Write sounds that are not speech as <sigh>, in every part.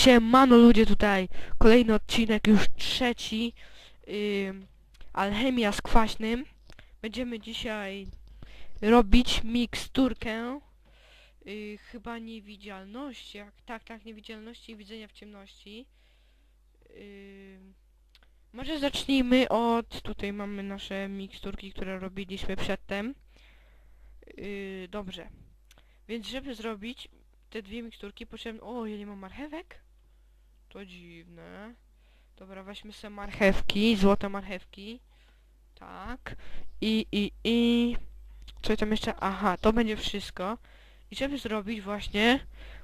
Siemano ludzie tutaj, kolejny odcinek, już trzeci, ym, alchemia z kwaśnym. Będziemy dzisiaj robić miksturkę, y, chyba niewidzialności, jak, tak, tak, niewidzialności i widzenia w ciemności. Ym, może zacznijmy od, tutaj mamy nasze miksturki, które robiliśmy przedtem. Yy, dobrze, więc żeby zrobić te dwie miksturki potrzebne... O, ja nie mam marchewek? To dziwne. Dobra, weźmy sobie marchewki, złote marchewki. Tak. I, i, i... Co tam jeszcze? Aha, to będzie wszystko. I żeby zrobić właśnie,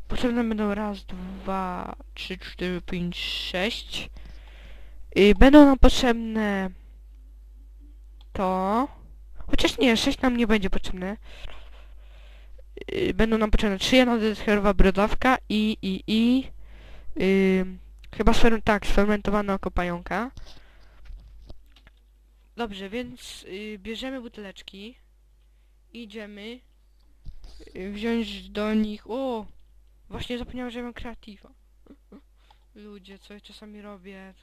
potrzebne będą raz, dwa, trzy, cztery, pięć, sześć. I będą nam potrzebne to... Chociaż nie, sześć nam nie będzie potrzebne. Yy, będą nam potrzebne trzy janodescherowa brodawka i, i, i yy, chyba sfer tak, sfermentowana oko pająka. Dobrze, więc yy, bierzemy buteleczki, idziemy yy, wziąć do nich, o, właśnie zapomniałem, że mam kreatywa. <laughs> Ludzie, co ja czasami robię.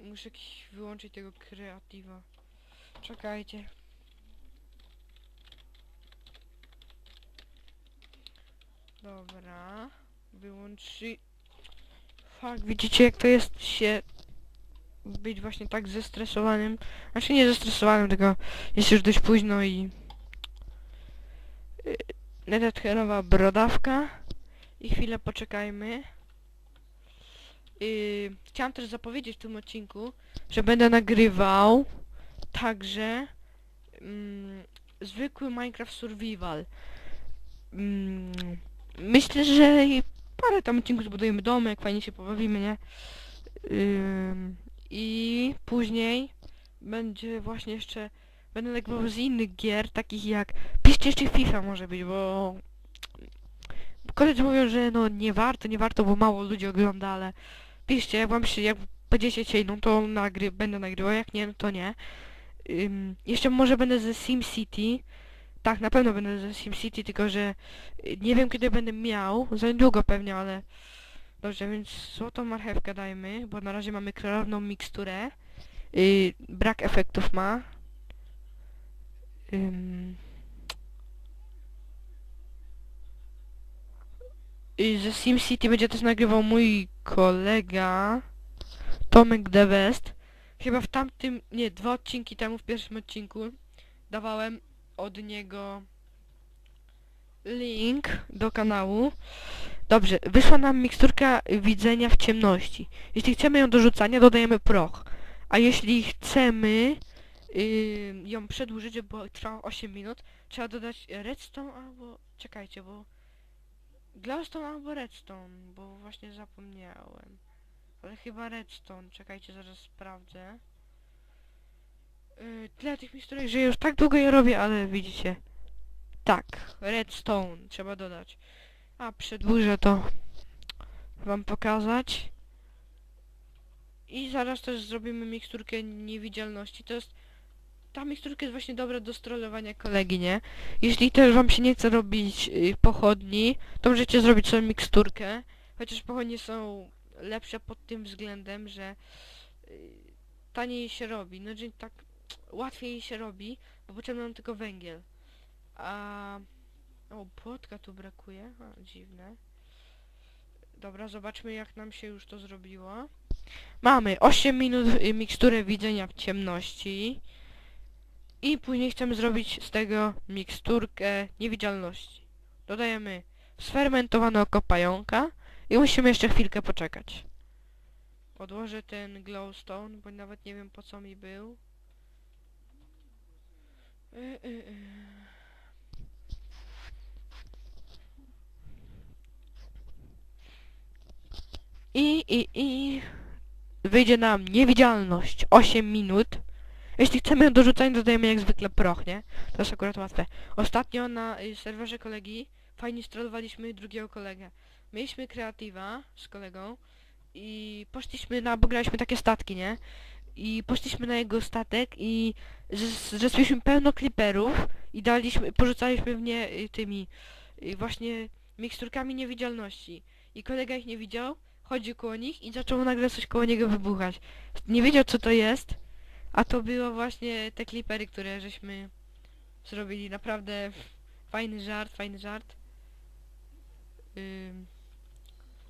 Muszę jakiś wyłączyć tego kreatywa. Czekajcie. Dobra. Wyłączy... Fuck, widzicie jak to jest się... Być właśnie tak zestresowanym. Znaczy nie zestresowanym, tylko jest już dość późno i... Netetkerowa brodawka. I chwilę poczekajmy. Yy, chciałam też zapowiedzieć w tym odcinku, że będę nagrywał także mm, zwykły Minecraft Survival. Mm, myślę, że parę tam odcinków zbudujemy domek, fajnie się pobawimy, nie? I później będzie właśnie jeszcze będę nagrywał z innych gier, takich jak piszcie jeszcze FIFA może być, bo koledzy mówią, że no nie warto, nie warto, bo mało ludzi ogląda, ale piszcie, jak wam się, jak będziecie chcieli, no to nagry będę nagrywał, jak nie, no to nie. Ym, jeszcze może będę ze SimCity, tak, na pewno będę ze SimCity, tylko że y, nie wiem kiedy będę miał, za niedługo pewnie, ale... Dobrze, więc złotą marchewkę dajmy, bo na razie mamy klarowną miksturę. Yy, brak efektów ma. Ym... Y, ze SimCity będzie też nagrywał mój kolega Tomek The Best. Chyba w tamtym, nie, dwa odcinki temu, w pierwszym odcinku dawałem od niego link do kanału. Dobrze, wyszła nam miksturka widzenia w ciemności. Jeśli chcemy ją do rzucania, dodajemy proch. A jeśli chcemy yy, ją przedłużyć, bo trwa 8 minut, trzeba dodać redstone albo... Czekajcie, bo... Glowstone albo redstone, bo właśnie zapomniałem. Ale chyba redstone. Czekajcie, zaraz sprawdzę. Tyle tych miksturek, że już tak długo je robię, ale widzicie. Tak, redstone trzeba dodać. A, przedłużę to wam pokazać. I zaraz też zrobimy miksturkę niewidzialności. To jest... Ta miksturka jest właśnie dobra do strollowania kolegi, nie? Jeśli też wam się nie chce robić y, pochodni, to możecie zrobić sobie miksturkę. Chociaż pochodnie są lepsze pod tym względem, że y, taniej się robi. No, że tak łatwiej się robi, bo potrzebny nam tylko węgiel. A... O, płotka tu brakuje. A, dziwne. Dobra, zobaczmy jak nam się już to zrobiło. Mamy 8 minut y, mikstury widzenia w ciemności. I później chcemy zrobić z tego miksturkę niewidzialności. Dodajemy sfermentowane oko pająka i musimy jeszcze chwilkę poczekać. Odłożę ten glowstone, bo nawet nie wiem po co mi był. I, i, i wyjdzie nam niewidzialność 8 minut. Jeśli chcemy dorzucać, dodajemy jak zwykle proch, nie? To jest akurat łatwe. Ostatnio na y, serwerze kolegi fajnie strollowaliśmy drugiego kolegę. Mieliśmy kreatywa z kolegą i poszliśmy na, bo graliśmy takie statki, nie? I poszliśmy na jego statek i z- zrespiliśmy pełno kliperów i daliśmy, porzucaliśmy w nie y, tymi y, właśnie miksturkami niewidzialności. I kolega ich nie widział, chodził koło nich i zaczął nagle coś koło niego wybuchać. Nie wiedział co to jest, a to było właśnie te klipery, które żeśmy zrobili. Naprawdę fajny żart, fajny żart.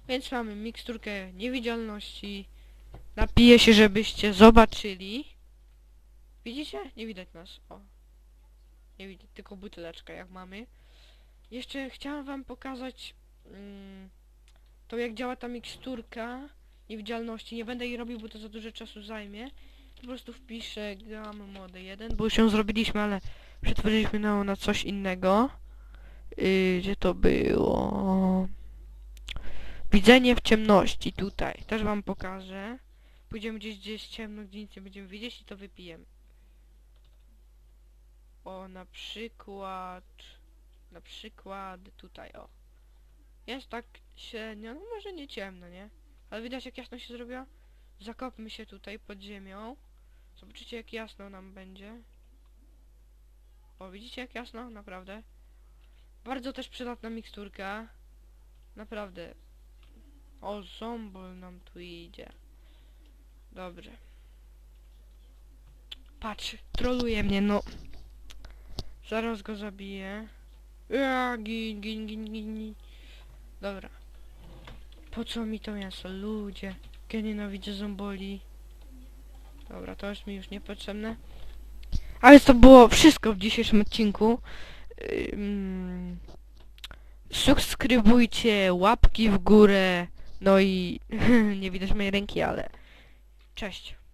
Więc mamy miksturkę niewidzialności. Napiję się, żebyście zobaczyli. Widzicie? Nie widać nas. O. Nie widać, tylko buteleczka jak mamy. Jeszcze chciałam wam pokazać mm, to jak działa ta miksturka niewidzialności. Nie będę jej robił, bo to za dużo czasu zajmie. Po prostu wpiszę gam mody 1, bo już ją zrobiliśmy, ale przetworzyliśmy ją na coś innego. Yy, gdzie to było? Widzenie w ciemności, tutaj. Też wam pokażę. Pójdziemy gdzieś, gdzieś ciemno, gdzie nic nie będziemy widzieć i to wypijemy. O, na przykład... Na przykład tutaj, o. Jest tak średnio, no może nie ciemno, nie? Ale widać jak jasno się zrobiło? Zakopmy się tutaj pod ziemią. Zobaczycie jak jasno nam będzie. O, widzicie jak jasno? Naprawdę. Bardzo też przydatna miksturka. Naprawdę. O, zombol nam tu idzie. Dobrze. Patrz, troluje mnie, no. Zaraz go zabiję. Ja, gin, gin, gin, gin. Dobra. Po co mi to mięso, ludzie? Ja nienawidzę zomboli. Dobra, to jest mi już niepotrzebne. Ale to było wszystko w dzisiejszym odcinku. Subskrybujcie, łapki w górę. No i <laughs> nie widać mojej ręki, ale cześć.